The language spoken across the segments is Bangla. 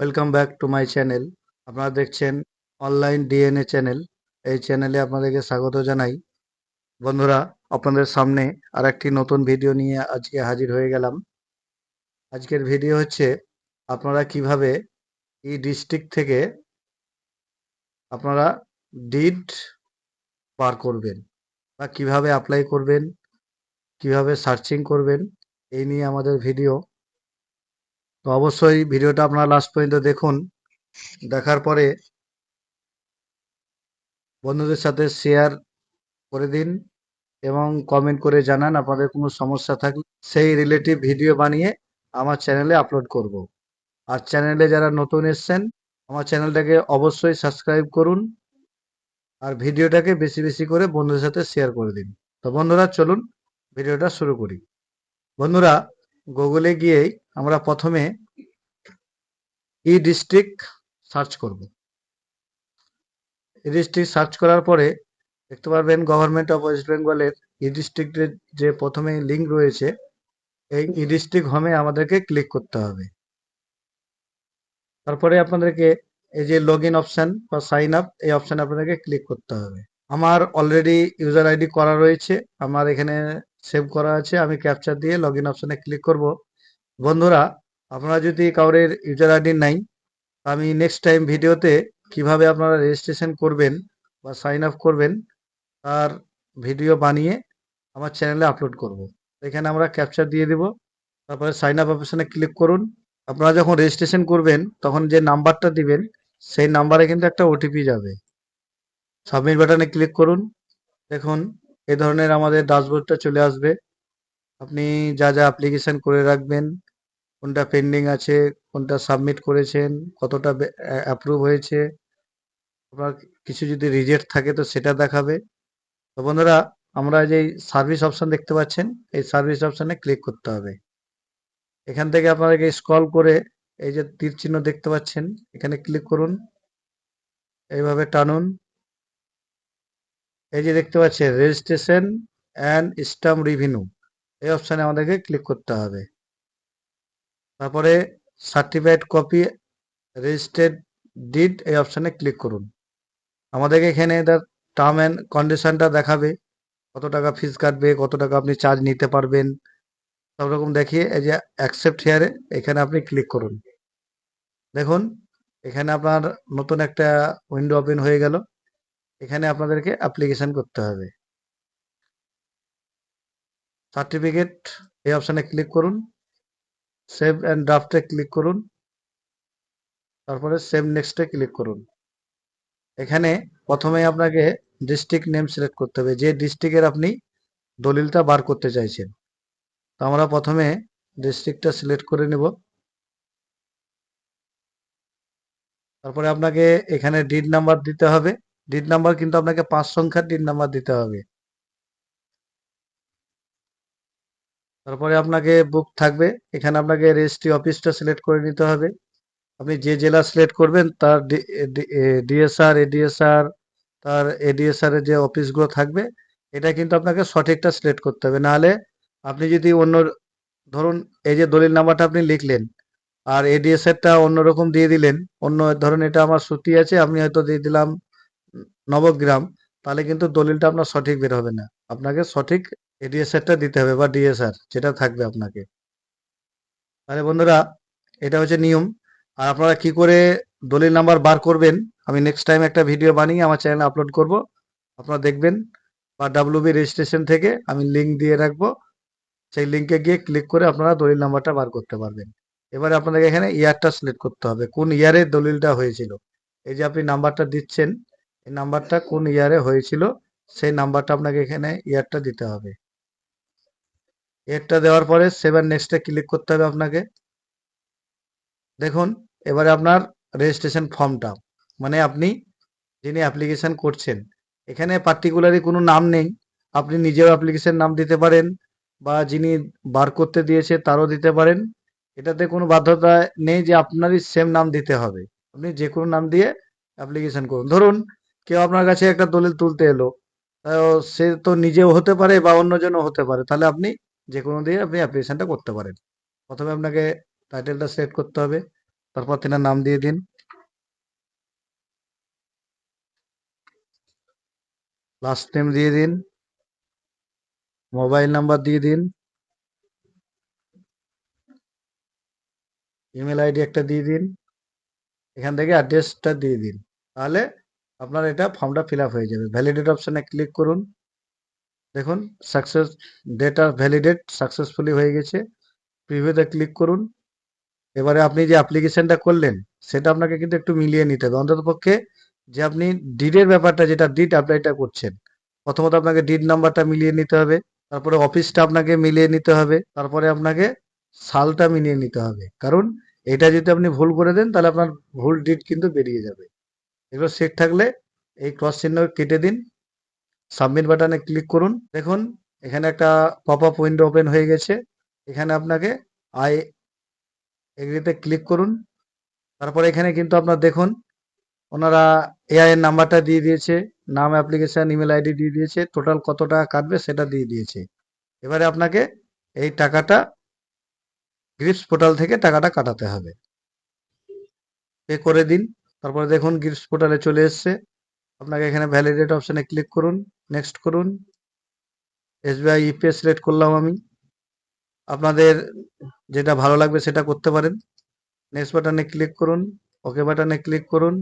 Welcome back to my channel আপনারা দেখছেন অনলাইন ডিএনএ চ্যানেল এই চ্যানেলে আপনাদেরকে স্বাগত জানাই। বন্ধুরা, আপনাদের সামনে আর একটি নতুন ভিডিও নিয়ে আজকে হাজির হয়ে গেলাম। আজকের ভিডিও হচ্ছে, আপনারা কীভাবে এই ডিস্ট্রিক্ট থেকে আপনারা ডিড বার করবেন বা কীভাবে অ্যাপ্লাই করবেন, কীভাবে সার্চিং করবেন, এই নিয়ে আমাদের ভিডিও তো অবশ্যই ভিডিওটা আপনারা লাস্ট পর্যন্ত দেখুন। দেখার পরে বন্ধুদের সাথে শেয়ার করে দিন এবং কমেন্ট করে জানান আপনাদের কোনো সমস্যা থাকলে সেই রিলেটিভ ভিডিও বানিয়ে আমার চ্যানেলে আপলোড করব। আর চ্যানেলে যারা নতুন এসছেন, আমার চ্যানেলটাকে অবশ্যই সাবস্ক্রাইব করুন আর ভিডিওটাকে বেশি বেশি করে বন্ধুদের সাথে শেয়ার করে দিন। তো বন্ধুরা, চলুন ভিডিওটা শুরু করি। বন্ধুরা গুগলে গিয়েই আমরা প্রথমে ই ডিস্ট্রিক্ট সার্চ করব। ই ডিস্ট্রিক্ট সার্চ করার পরে দেখতে পারবেন গভর্নমেন্ট অফ ওয়েস্ট বেঙ্গলের ই ডিস্ট্রিক্টের যে প্রথমে লিঙ্ক রয়েছে, এই ই ডিস্ট্রিক্ট হোমে আমাদেরকে ক্লিক করতে হবে। তারপরে আপনাদেরকে এই যে লগ ইন অপশান বা সাইন আপ এই অপশানে আপনাদেরকে ক্লিক করতে হবে। আমার অলরেডি ইউজার আইডি করা রয়েছে, আমার এখানে সেভ করা আছে, আমি ক্যাপচার দিয়ে লগ ইন অপশানে ক্লিক করব। বন্ধুরা, আপনারা যদি কাউরের ইউজার আইডি নাই, আমি নেক্সট টাইম ভিডিওতে কীভাবে আপনারা রেজিস্ট্রেশন করবেন বা সাইন আপ করবেন, তার ভিডিও বানিয়ে আমার চ্যানেলে আপলোড করব। এখানে আমরা ক্যাপচার দিয়ে দিব, তারপরে সাইন আপ অপশানে ক্লিক করুন। আপনারা যখন রেজিস্ট্রেশন করবেন, তখন যে নাম্বারটা দিবেন, সেই নাম্বারে কিন্তু একটা ওটিপি যাবে। সাবমিট বাটনে ক্লিক করুন। দেখুন এই ধরনের আমাদের ড্যাশবোর্ডটা চলে আসবে। আপনি যা যা অ্যাপ্লিকেশন করে রাখবেন, কোনটা পেন্ডিং আছে, কোনটা সাবমিট করেছেন, কতটা অ্যাপ্রুভ হয়েছে, আপনার কিছু যদি রিজেক্ট থাকে তো সেটা দেখাবে। তো বন্ধুরা, আমরা যে সার্ভিস অপশান দেখতে পাচ্ছেন, এই সার্ভিস অপশানে ক্লিক করতে হবে। এখান থেকে আপনাদেরকে স্ক্রল করে এই যে তীর চিহ্ন দেখতে পাচ্ছেন, এখানে ক্লিক করুন। এইভাবে টানুন। এই যে দেখতে পাচ্ছেন রেজিস্ট্রেশন অ্যান্ড স্টাম্প রিভিনিউ এই অপশানে আমাদেরকে ক্লিক করতে হবে। তারপরে সার্টিফাইড কপি রেজিস্টার্ড ডিড এই অপশানে ক্লিক করুন। আমাদেরকে এখানে টার্ম অ্যান্ড কন্ডিশনটা দেখাবে, কত টাকা ফিস কাটবে, কত টাকা আপনি চার্জ নিতে পারবেন। সব রকম দেখিয়ে এই যে অ্যাকসেপ্ট হেয়ারে এখানে আপনি ক্লিক করুন। দেখুন, এখানে আপনার নতুন একটা উইন্ডো ওপেন হয়ে গেল। এখানে আপনাদেরকে অ্যাপ্লিকেশন করতে হবে। সার্টিফিকেট এই অপশানে ক্লিক করুন। সেভ অ্যান্ড ড্রাফটে ক্লিক করুন। তারপরে সেভ নেক্সটে ক্লিক করুন। এখানে প্রথমে আপনাকে ডিস্ট্রিক্ট নেম সিলেক্ট করতে হবে। যে ডিস্ট্রিক্টের আপনি দলিলটা বার করতে চাইছেন। তো আমরা প্রথমে ডিস্ট্রিক্টটা সিলেক্ট করে নেব। তারপরে আপনাকে এখানে ডিড নাম্বার দিতে হবে। ডিড নাম্বার কিন্তু আপনাকে পাঁচ সংখ্যার ডিড নাম্বার দিতে হবে। তারপরে আপনাকে বুক থাকবে। এখানে আপনাকে রেজিস্ট্রি অফিসটা সিলেক্ট করে নিতে হবে। আপনি যে জেলা সিলেক্ট করবেন, তার ডিএসআর এডিএসআর তার এডিএসআর এর যে অফিসগুলো থাকবে, এটা কিন্তু আপনাকে সঠিকটা সিলেক্ট করতে হবে। নাহলে আপনি যদি অন্য, ধরুন এই যে দলিল নাম্বারটা আপনি লিখলেন, আর এডিএসআরটা অন্যরকম দিয়ে দিলেন, অন্য ধরুন এটা আমার সুতি আছে, আমি হয়তো দিয়ে দিলাম নবগ্রাম তাহলে কিন্তু দলিলটা আপনার সঠিক বের হবে না। আপনাকে সঠিক এডিএসআরটা দিতে হবে বা ডিএসআর যেটা থাকবে আপনাকে। তাহলে বন্ধুরা, এটা হচ্ছে নিয়ম। আর আপনারা কি করে দলিল নাম্বার বার করবেন, আমি নেক্সট টাইম একটা ভিডিও বানিয়ে আমার চ্যানেলে আপলোড করব। আপনারা দেখবেন, বা ডাব্লিউবি রেজিস্ট্রেশন থেকে আমি লিঙ্ক দিয়ে রাখব। সেই লিঙ্কে গিয়ে ক্লিক করে আপনারা দলিল নাম্বারটা বার করতে পারবেন। এবারে আপনাদেরকে এখানে ইয়ারটা সিলেক্ট করতে হবে, কোন ইয়ারে দলিলটা হয়েছিল। এই যে আপনি নাম্বারটা দিচ্ছেন এই নাম্বারটা কোন ইয়ারে হয়েছিল, সেই নাম্বারটা আপনাকে এখানে ইয়ারটা দিতে হবে। ইয়ারটা দেওয়ার পরে সেভেন নেক্সটে ক্লিক করতে হবে আপনাকে। দেখুন, এবারে আপনার রেজিস্ট্রেশন ফর্মটা মানে আপনি যিনি অ্যাপ্লিকেশন করছেন, এখানে পার্টিকুলারই কোনো নাম নেই, আপনি নিজেও অ্যাপ্লিকেশন নাম দিতে পারেন, বা যিনি বার করতে দিয়েছে তারও দিতে পারেন। এটাতে কোনো বাধ্যতা নেই যে আপনারই সেম নাম দিতে হবে। আপনি যে কোনো নাম দিয়ে অ্যাপ্লিকেশন করুন। ধরুন কেউ আপনার কাছে একটা দলিল তুলতে এলো সে তো নিজেও হতে পারে বা অন্যজনও হতে পারে। তাহলে আপনি যে কোনো দিয়ে আপনি অ্যাপ্লিকেশনটা করতে পারেন। প্রথমে আপনাকে টাইটেলটা সেট করতে হবে, তারপর তিনার নাম দিয়ে দিন। লাস্ট নেম দিয়ে দিন। মোবাইল নাম্বার দিয়ে দিন। ইমেল আইডি একটা দিয়ে দিন। এখান থেকে অ্যাড্রেসটা দিয়ে দিন। তাহলে আপনার এটা ফর্মটা ফিল হয়ে যাবে। ভ্যালিডেট অপশানে ক্লিক করুন। দেখুন সাকসেস ডেটা ভ্যালিডেট সাকসেসফুলি হয়ে গেছে। প্রিভিউতে ক্লিক করুন। এবারে আপনি যে অ্যাপ্লিকেশনটা করলেন, সেটা আপনাকে কিন্তু একটু মিলিয়ে নিতে হবে। অন্তত পক্ষে যে আপনি ডিডের ব্যাপারটা, যেটা ডিড অ্যাপ্লাইটা করছেন, প্রথমত আপনাকে ডিড নাম্বারটা মিলিয়ে নিতে হবে। তারপরে অফিসটা আপনাকে মিলিয়ে নিতে হবে। তারপরে আপনাকে সালটা মিলিয়ে নিতে হবে। কারণ এটা যদি আপনি ভুল করে দেন, তাহলে আপনার ভুল ডিড কিন্তু বেরিয়ে যাবে। এগুলো সেট থাকলে এই ক্রস চিহ্ন কেটে দিন। সাবমিট বাটনে ক্লিক করুন। দেখুন, এখানে একটা পপ আপ উইন্ডো ওপেন হয়ে গেছে। এখানে আপনাকে আই এগ্রিতে ক্লিক করুন। তারপরে এখানে কিন্তু আপনার দেখুন, ওনারা এআই এর নাম্বারটা দিয়ে দিয়েছে, নাম অ্যাপ্লিকেশন ইমেল আইডি দিয়ে দিয়েছে টোটাল কত টাকা কাটবে সেটা দিয়ে দিয়েছে। এবারে আপনাকে এই টাকাটা গ্রিপস পোর্টাল থেকে টাকাটা কাটাতে হবে। পে করে দিন। তারপরে দেখুন গ্রিপস পোর্টালে চলে এসছে। আপনাকে এখানে ভ্যালিডেট অপশানে ক্লিক করুন নেক্সট করুন। এসবিআই ইপিএস রেট করলাম আমি। আপনাদের যেটা ভালো লাগবে সেটা করতে পারেন। নেক্সট বাটনে ক্লিক করুন ওকে বাটনে ক্লিক করুন।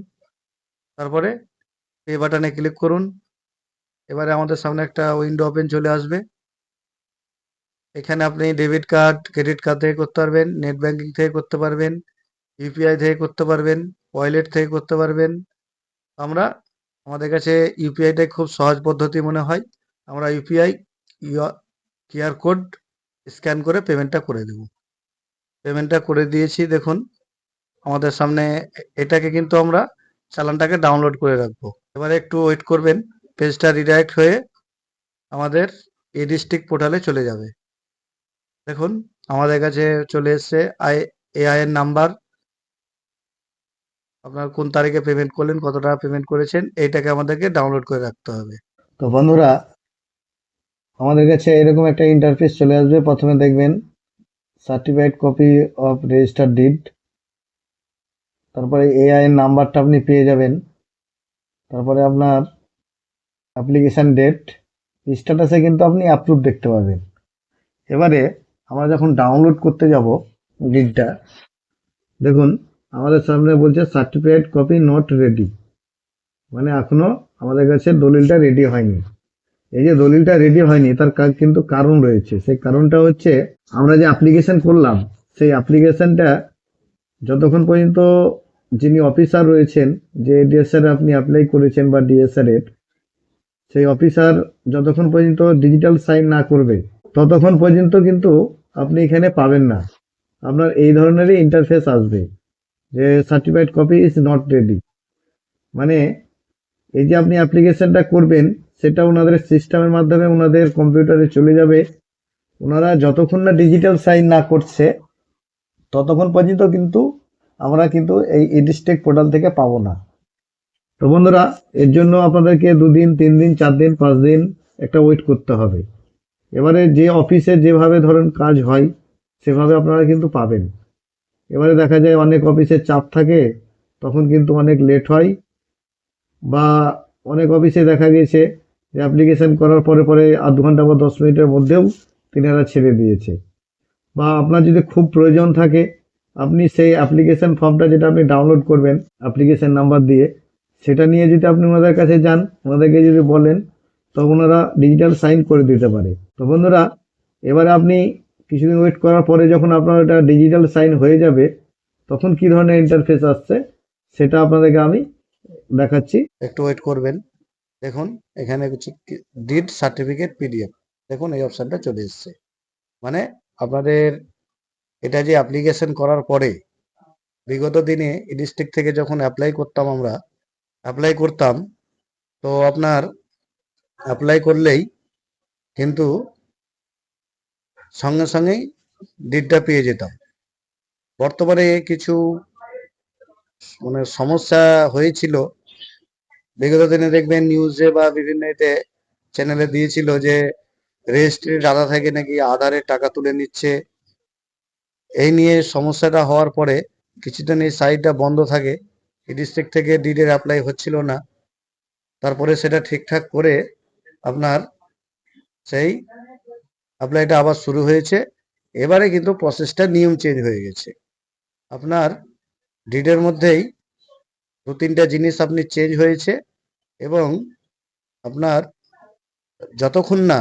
তারপরে পে বাটনে ক্লিক করুন। এবারে আমাদের সামনে একটা উইন্ডো ওপেন চলে আসবে। এখানে আপনি ডেবিট কার্ড ক্রেডিট কার্ড থেকে করতে পারবেন নেট ব্যাংকিং থেকে করতে পারবেন। ইউপিআই থেকে করতে পারবেন ওয়ালেট থেকে করতে পারবেন। আমরা আমাদের কাছে ইউপিআইটাই খুব সহজ পদ্ধতি মনে হয়। আমরা ইউপিআই কিউআর কোড স্ক্যান করে পেমেন্টটা করে দেব। পেমেন্টটা করে দিয়েছি, দেখুন। আমাদের সামনে এটাকে কিন্তু আমরা চালানটাকে ডাউনলোড করে রাখব। এবারে একটু ওয়েট করবেন পেজটা রিডাইরেক্ট হয়ে আমাদের এ ডিস্ট্রিক্ট পোর্টালে চলে যাবে। দেখুন, আমাদের কাছে চলে এসছে আই এআই এর নাম্বার আপনার কোন তারিখে পেমেন্ট করলেন, কত টাকা পেমেন্ট করেছেন, এইটাকে আমাদেরকে ডাউনলোড করে রাখতে হবে। তো বন্ধুরা, আমাদের কাছে এরকম একটা ইন্টারফেস চলে আসবে। প্রথমে দেখবেন certified copy of register deed তারপরে এআই এর নাম্বারটা আপনি পেয়ে যাবেন। তারপরে আপনার অ্যাপ্লিকেশান ডেট স্ট্যাটাসে কিন্তু আপনি অ্যাপ্রুভ দেখতে পাবেন। এবারে আমরা যখন ডাউনলোড করতে যাব ডিডটা দেখুন আমাদের সামনে বলছে সার্টিফিকেট কপি নট রেডি মানে এখনও আমাদের কাছে দলিলটা রেডি হয়নি। এই যে দলিলটা রেডি হয়নি, তার কিন্তু কারণ রয়েছে। সেই কারণটা হচ্ছে, আমরা যে অ্যাপ্লিকেশন করলাম, সেই অ্যাপ্লিকেশনটা যতক্ষণ পর্যন্ত যিনি অফিসার রয়েছেন, যে ডিএসআর আপনি অ্যাপ্লাই করেছেন বা ডিএসআর এর সেই অফিসার যতক্ষণ পর্যন্ত ডিজিটাল সাইন না করবে, ততক্ষণ পর্যন্ত কিন্তু আপনি এখানে পাবেন না। আপনার এই ধরনেরই ইন্টারফেস আসবে। যে certified copy is not ready মানে এই যে আপনি অ্যাপ্লিকেশনটা করবেন, সেটা ওনাদের সিস্টেমের মাধ্যমে ওনাদের কম্পিউটারে চলে যাবে। ওনারা যতক্ষণ না ডিজিটাল সাইন না করছে, ততক্ষণ পর্যন্ত কিন্তু আমরা কিন্তু এই ইডিস্টেক পোর্টাল থেকে পাবো না। তো বন্ধুরা, এর জন্য আপনাদেরকে দুদিন তিন দিন চার দিন পাঁচ দিন একটা ওয়েট করতে হবে। এবারে যে অফিসে যেভাবে ধরুন কাজ হয়, সেভাবে আপনারা কিন্তু পাবেন। এবারে দেখা যায় অনেক অফিসে চাপ থাকে, তখন কিন্তু অনেক লেট হয়। বা অনেক অফিসে দেখা গেছে যে অ্যাপ্লিকেশন করার পরে পরে আধ ঘণ্টা বা দশ মিনিটের মধ্যেও তিনারা ছেড়ে দিয়েছে। বা আপনার যদি খুব প্রয়োজন থাকে, আপনি সেই অ্যাপ্লিকেশন ফর্মটা যেটা আপনি ডাউনলোড করবেন অ্যাপ্লিকেশান নাম্বার দিয়ে, সেটা নিয়ে যদি আপনি ওনাদের কাছে যান, ওনাদেরকে যদি বলেন, তখন ওনারা ডিজিটাল সাইন করে দিতে পারে। তো বন্ধুরা, এবারে আপনি কিছুদিন ওয়েট করার পরে যখন আপনার এটা ডিজিটাল সাইন হয়ে যাবে, তখন কি ধরনের ইন্টারফেস আসছে, সেটা আপনাদেরকে আমি দেখাচ্ছি। একটু ওয়েট করবেন। দেখুন, এখানে ডিড সার্টিফিকেট পিডিএফ দেখুন, এই অপশানটা চলে এসছে। মানে আপনাদের এটা যে অ্যাপ্লিকেশন করার পরে, বিগত দিনে ডিস্ট্রিক্ট থেকে যখন অ্যাপ্লাই করতাম আমরা অ্যাপ্লাই করতাম, তো আপনার অ্যাপ্লাই করলেই কিন্তু সঙ্গে সঙ্গেই ডিডটা পেয়ে যেতাম। বর্তমানে কিছু মানে সমস্যা হয়েছিল। বিগত দিনে দেখবেন নিউজে বা বিভিন্ন এতে চ্যানেলে দিয়েছিল যে রেজিস্ট্রির দাদা থেকে নাকি আধারের টাকা তুলে নিচ্ছে। এই নিয়ে সমস্যাটা হওয়ার পরে কিছুদিন এই সাইটটা বন্ধ থাকে। ডিস্ট্রিক্ট থেকে ডিডের অ্যাপ্লাই হচ্ছিল না। তারপরে সেটা ঠিকঠাক করে আপনার সেই অ্যাপ্লাইটা আবার শুরু হয়েছে। এবারে কিন্তু প্রসেসটা নিয়ম চেঞ্জ হয়ে গেছে। আপনার ডিডের মধ্যেই দু তিনটা জিনিস আপনি চেঞ্জ হয়েছে এবং আপনার যতক্ষণ না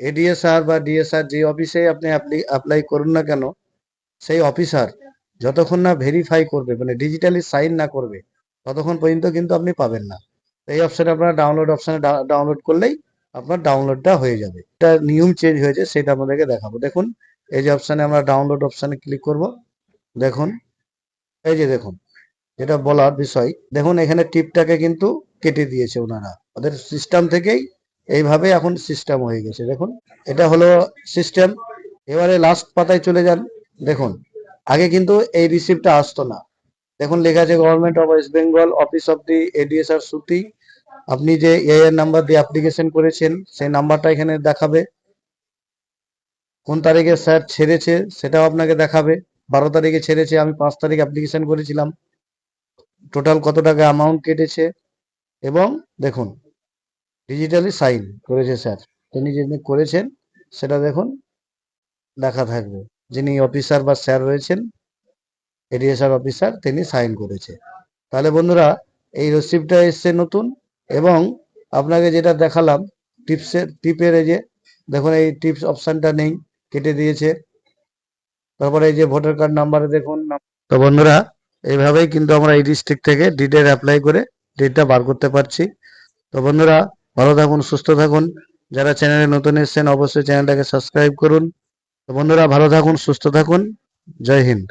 এডিএসআর বা ডিএসআর যে অফিসে আপনি অ্যাপ্লাই করুন না কেন, সেই অফিসার যতক্ষণ না ভেরিফাই করবে মানে ডিজিটালি সাইন না করবে, ততক্ষণ পর্যন্ত কিন্তু আপনি পাবেন না। এই অপশানে আপনার ডাউনলোড অপশনে ডাউনলোড করলেই আপনার ডাউনলোডটা হয়ে যাবে। এটা নিয়ম চেঞ্জ হয়েছে, সেটা আপনাদেরকে দেখাবো। দেখুন, এই যে অপশানে আমরা ডাউনলোড অপশনে ক্লিক করব। দেখুন, এই যে দেখুন, যেটা বলার বিষয়। দেখুন, এখানে টিপটাকে কিন্তু কেটে দিয়েছে ওনারা। ওদের সিস্টেম থেকেই এইভাবে এখন সিস্টেম হয়ে গেছে। দেখুন, এটা হলো সিস্টেম এবারে লাস্ট পাতায় চলে যান। দেখুন, আগে কিন্তু এই রিসিপ্টটা আসতো না। দেখুন, লেখা আছে government of West Bengal office of the ADSR Suti আপনি যে এআইআর নাম্বার দিয়ে অ্যাপ্লিকেশন করেছেন, সেই নাম্বারটা এখানে দেখাবে। কোন তারিখে স্যার ছেড়েছে, সেটাও আপনাকে দেখাবে। বারো তারিখে ছেড়েছে, আমি পাঁচ তারিখ অ্যাপ্লিকেশন করেছিলাম। টোটাল কত টাকা অ্যামাউন্ট কেটেছে? এবং দেখুন ডিজিটালি সাইন করেছে স্যার তিনি যিনি করেছেন, সেটা দেখুন, দেখা থাকবে। যিনি অফিসার বা স্যার রয়েছেন এডিএসআর অফিসার তিনি সাইন করেছে। তাহলে বন্ধুরা, এই রসিপ্টটা এসছে নতুন। এবং আপনাকে যেটা দেখালাম টিপসের টিপের এই যে, দেখুন এই টিপস অপশনটা নেই, কেটে দিয়েছে। তারপরে এই যে ভোটার কার্ড নাম্বারে দেখুন, তো বন্ধুরা, এইভাবেই কিন্তু আমরা এই ডিস্ট্রিক্ট থেকে ডিডের অ্যাপ্লাই করে ডেটটা বার করতে পারছি। তো বন্ধুরা, ভালো থাকুন, সুস্থ থাকুন। যারা চ্যানেলে নতুন এসেছেন, অবশ্যই চ্যানেলটাকে সাবস্ক্রাইব করুন। তো বন্ধুরা, ভালো থাকুন, সুস্থ থাকুন। জয় হিন্দ।